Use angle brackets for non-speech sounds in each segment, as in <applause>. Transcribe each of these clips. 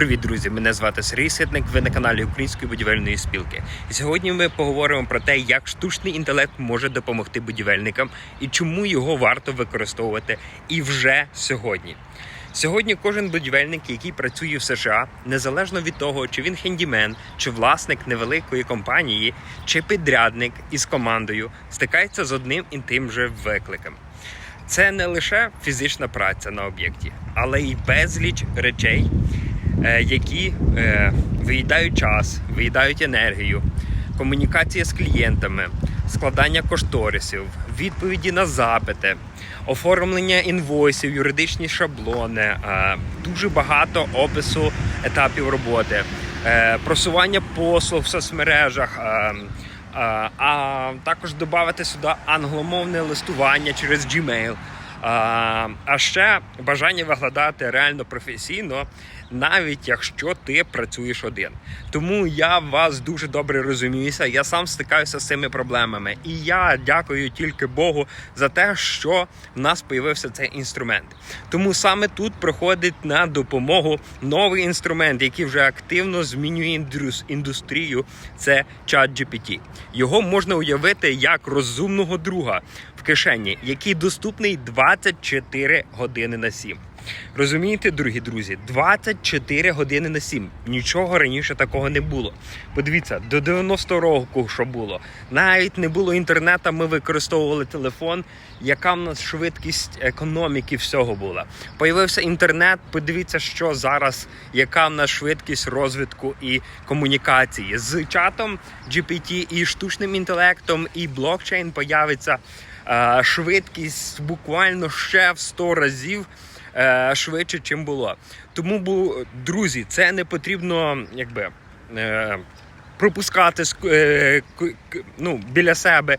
Привіт, друзі! Мене звати Сергій Ситник. Ви на каналі Української будівельної спілки. І сьогодні ми поговоримо про те, як штучний інтелект може допомогти будівельникам і чому його варто використовувати і вже сьогодні. Сьогодні кожен будівельник, який працює в США, незалежно від того, чи він хендімен, чи власник невеликої компанії, чи підрядник із командою, стикається з одним і тим же викликом. Це не лише фізична праця на об'єкті, але й безліч речей, які е, виїдають час, виїдають енергію, комунікація з клієнтами, складання кошторисів, відповіді на запити, оформлення інвойсів, юридичні шаблони, е, дуже багато опису етапів роботи, е, просування послуг в соцмережах. е, а, також додати сюди англомовне листування через Gmail. А ще бажання виглядати реально професійно, навіть якщо ти працюєш один. Тому я вас дуже добре розуміюся. Я сам стикаюся з цими проблемами, і я дякую тільки Богу за те, що в нас появився цей інструмент. Тому саме тут приходить на допомогу новий інструмент, який вже активно змінює індустрію. Це ChatGPT. Його можна уявити як розумного друга в кишені, який доступний 24 години на 7. Розумієте, дорогі друзі, 24 години на 7. Нічого раніше такого не було. Подивіться, до 90 року, що було. Навіть не було інтернету, ми використовували телефон. Яка в нас швидкість економіки всього була? Появився інтернет. Подивіться, що зараз, яка в нас швидкість розвитку і комунікації з чатом GPT і штучним інтелектом, і блокчейн появиться швидкість буквально ще в 100 разів е, швидше, чим було. Тому, друзі, це не потрібно якби. Пропускати ск- е, ну, біля себе.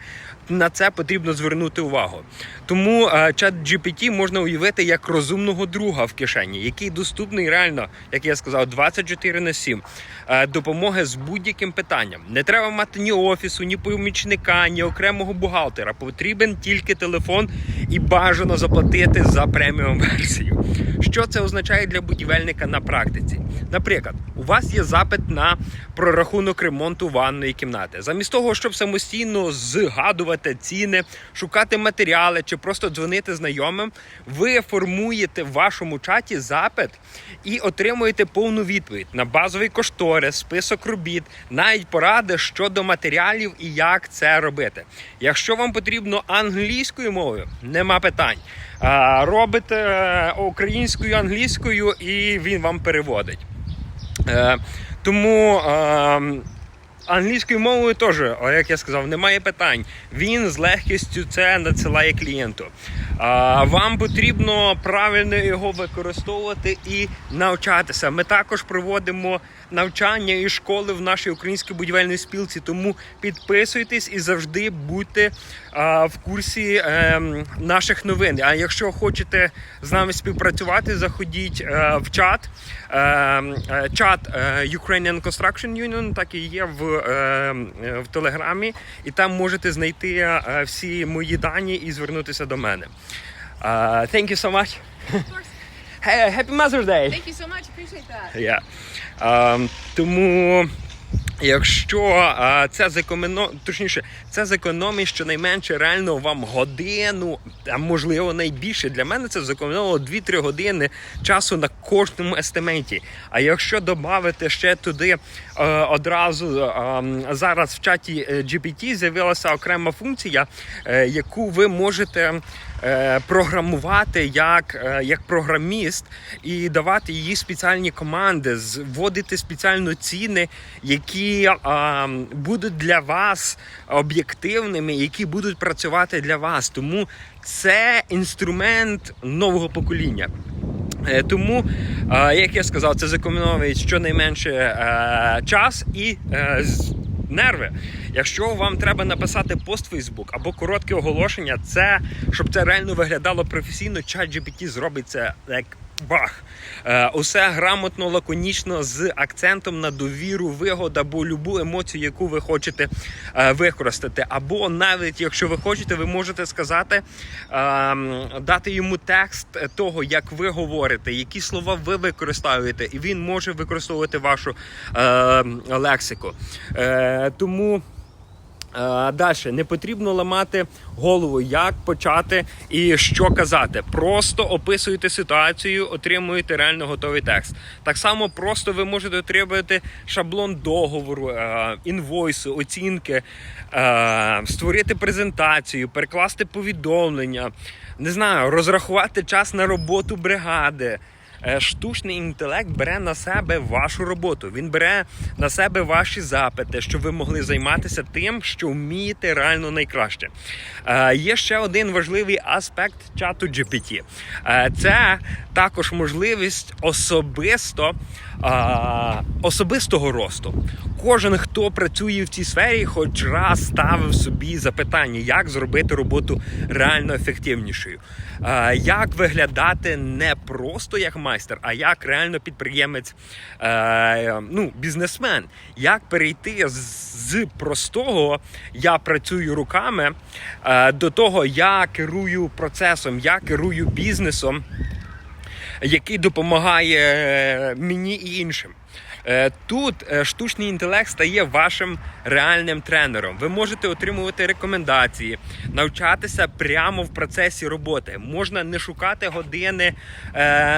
На це потрібно звернути увагу. Тому е, чат GPT можна уявити як розумного друга в кишені, який доступний реально, як я сказав, 24 на 7. Е, допомоги з будь-яким питанням. Не треба мати ні офісу, ні помічника, ні окремого бухгалтера. Потрібен тільки телефон і бажано заплатити за преміум версію. Що це означає для будівельника на практиці? Наприклад, у вас є запит на прорахунок ремонту ванної кімнати. Замість того, щоб самостійно згадувати ціни, шукати матеріали чи просто дзвонити знайомим, ви формуєте в вашому чаті запит і отримуєте повну відповідь на базовий кошторис, список робіт, навіть поради щодо матеріалів і як це робити. Якщо вам потрібно англійською мовою, нема питань. Робите е, українською, англійською, і він вам переводить. Е, Тому е, англійською мовою теж, як я сказав, немає питань. Він з легкістю це надсилає клієнту. А, Вам потрібно правильно його використовувати і навчатися. Ми також проводимо навчання і школи в нашій українській будівельній спілці. Тому підписуйтесь і завжди будьте а, в курсі ем, наших новин. А якщо хочете з нами співпрацювати, заходіть е, в чат. Е, е, чат е, Ukrainian Construction Union, так і є в, в Телеграмі, і там можете знайти е, всі мої дані і звернутися до мене. Е, thank you so much. Hey, happy Mother's Day! Thank you so much. Appreciate that. Yeah. Um, тому, якщо е, це зекономно, точніше, це зекономить щонайменше реально вам годину, а можливо найбільше. Для мене це зекономило 2-3 години часу на кожному естименті. А якщо додати ще туди е, одразу е, зараз в чаті е, GPT з'явилася окрема функція, е, яку ви можете програмувати як, е, як програміст і давати їй спеціальні команди, вводити спеціально ціни, які е, будуть для вас об'єктивними, які будуть працювати для вас. Тому це інструмент нового покоління. Е, Тому, е, як я сказав, це зекономить щонайменше е, час і е, нерви. Якщо вам треба написати пост Фейсбук або коротке оголошення, це щоб це реально виглядало професійно, ChatGPT зробить це як бах. Е, Усе грамотно, лаконічно, з акцентом на довіру, вигоду або любу емоцію, яку ви хочете е, використати. Або навіть якщо ви хочете, ви можете сказати, е, дати йому текст того, як ви говорите, які слова ви використовуєте, і він може використовувати вашу е, лексику. Е, тому. Далі не потрібно ламати голову, як почати і що казати. Просто описуєте ситуацію, отримуєте реально готовий текст. Так само просто ви можете отримати шаблон договору, е, інвойсу, оцінки, е, створити презентацію, перекласти повідомлення, не знаю, розрахувати час на роботу бригади. Е, Штучний інтелект бере на себе вашу роботу. Він бере на себе ваші запити, щоб ви могли займатися тим, що вмієте реально найкраще. Е, Є ще один важливий аспект чату GPT. Е, Це також можливість особисто е, особистого росту. Кожен, хто працює в цій сфері, хоч раз ставив собі запитання, як зробити роботу реально ефективнішою, Е, як виглядати не просто як майстер, а як реально підприємець, е, ну, бізнесмен. Як перейти з, простого я працюю руками е, до того, я керую процесом, я керую бізнесом, який допомагає е, мені і іншим. Е, Тут е, штучний інтелект стає вашим реальним тренером. Ви можете отримувати рекомендації, навчатися прямо в процесі роботи. Можна не шукати години,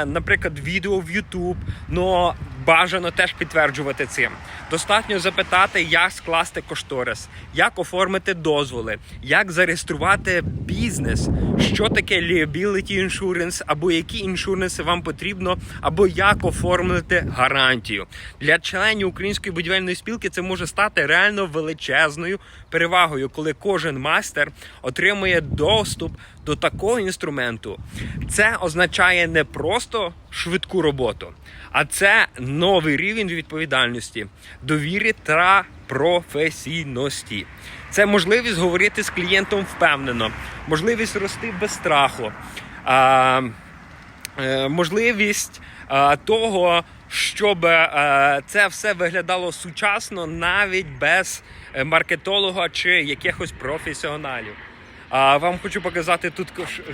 наприклад, відео в YouTube, але бажано теж підтверджувати цим. Достатньо запитати, як скласти кошторис, як оформити дозволи, як зареєструвати бізнес, що таке liability insurance, або які іншуренси вам потрібно, або як оформити гарантію. Для членів української будівельної спілки це може стати реально величезною перевагою, коли кожен майстер отримує доступ до такого інструменту. Це означає не просто швидку роботу, а це новий рівень відповідальності, довіри та професійності. Це можливість говорити з клієнтом впевнено, можливість рости без страху. Е, можливість того, щоб е, це все виглядало сучасно навіть без маркетолога чи якихось професіоналів. А вам хочу показати тут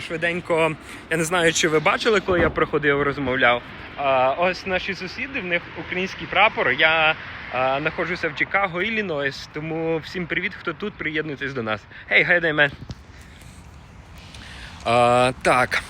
швиденько. Я не знаю, чи ви бачили, коли я проходив, розмовляв. А, ось наші сусіди, в них український прапор. Я а, знаходжуся в Чикаго, Іллінойс, тому всім привіт, хто тут, приєднуйтесь до нас. Hey, hi there, man. Так.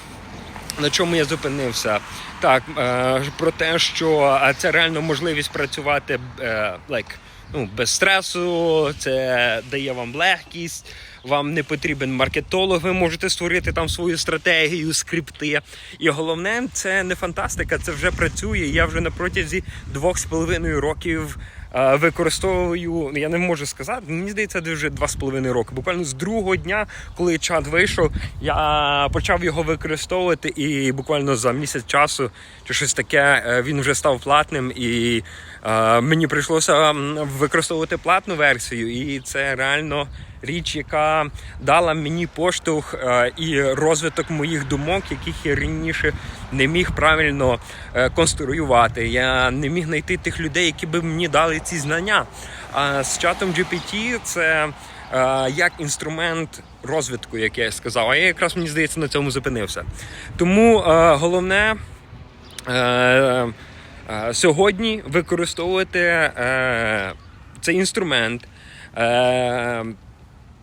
На чому я зупинився? Так, е, про те, що е, це реально можливість працювати е, like, ну, без стресу, це дає вам легкість, вам не потрібен маркетолог, ви можете створити там свою стратегію, скрипти. І головне, це не фантастика, це вже працює. Я вже на протязі двох з половиною років. Е, Використовую, я не можу сказати, мені здається, це вже два з половиною роки. Буквально з другого дня, коли чат вийшов, я почав його використовувати, і буквально за місяць часу чи щось таке е, він вже став платним, і е, мені прийшлося використовувати платну версію. І це реально річ, яка дала мені поштовх і розвиток моїх думок, яких я раніше не міг правильно е, конструювати. Я не міг знайти тих людей, які би мені дали ці знання. А з чатом GPT це е, як інструмент розвитку, як я сказав. А я якраз мені здається на цьому зупинився. Тому е, головне. Сьогодні використовувати цей інструмент,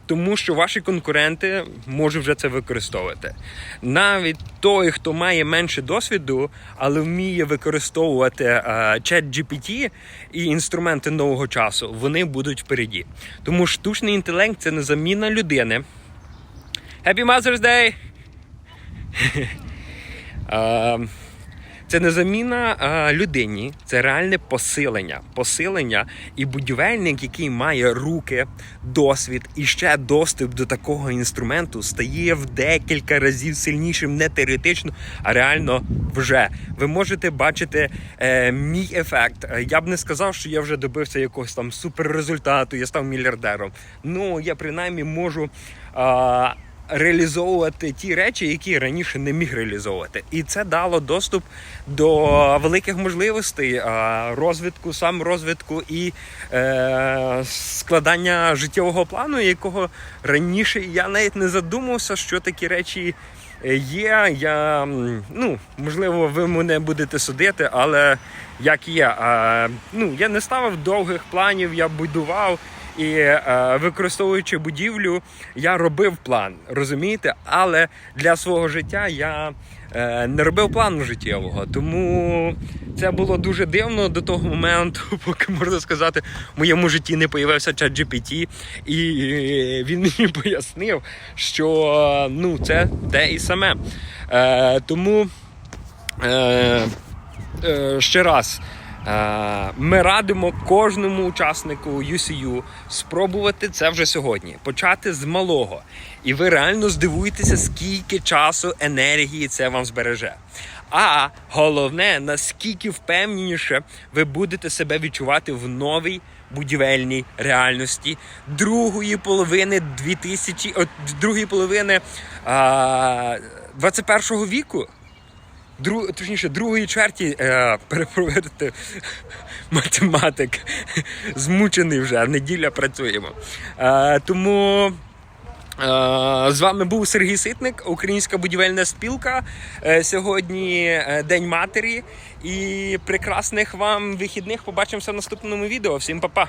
тому що ваші конкуренти можуть вже це використовувати. Навіть той, хто має менше досвіду, але вміє використовувати е, чат GPT і інструменти нового часу, вони будуть впереді. Тому штучний інтелект це не заміна людини. Happy Mother's Day! <laughs> Це не заміна а, людині, це реальне посилення. Посилення і будівельник, який має руки, досвід і ще доступ до такого інструменту, стає в декілька разів сильнішим, не теоретично, а реально вже. Ви можете бачити е, мій ефект. Е, Я б не сказав, що я вже добився якогось там суперрезультату, я став мільярдером. Ну я принаймні можу. Реалізовувати ті речі, які раніше не міг реалізовувати. І це дало доступ до великих можливостей розвитку, саморозвитку і е, складання життєвого плану, якого раніше я навіть не задумався, що такі речі. е, Є, я ну можливо, ви мене будете судити, але як є, е, ну я не ставив довгих планів, я будував і е, використовуючи будівлю, я робив план, розумієте? Але для свого життя я е, не робив плану життєвого. Тому це було дуже дивно до того моменту, <laughs> поки можна сказати, в моєму житті не появився чат GPT, і е, він мені <laughs> пояснив, що ну це те і саме. Е, тому е, е, ще раз. Е, Ми радимо кожному учаснику UCU спробувати це вже сьогодні, почати з малого. І ви реально здивуєтеся, скільки часу, енергії це вам збереже. А головне, наскільки впевненіше ви будете себе відчувати в новій будівельній реальності другої половини 2000, от, другої половини а, 21 віку. Дру, точніше, другої чверті е, перепровірити математик. Змучений вже, неділя працюємо. Е, тому е, з вами був Сергій Ситник, Українська будівельна спілка. Е, сьогодні е, День матері. І прекрасних вам вихідних. Побачимося в наступному відео. Всім па-па!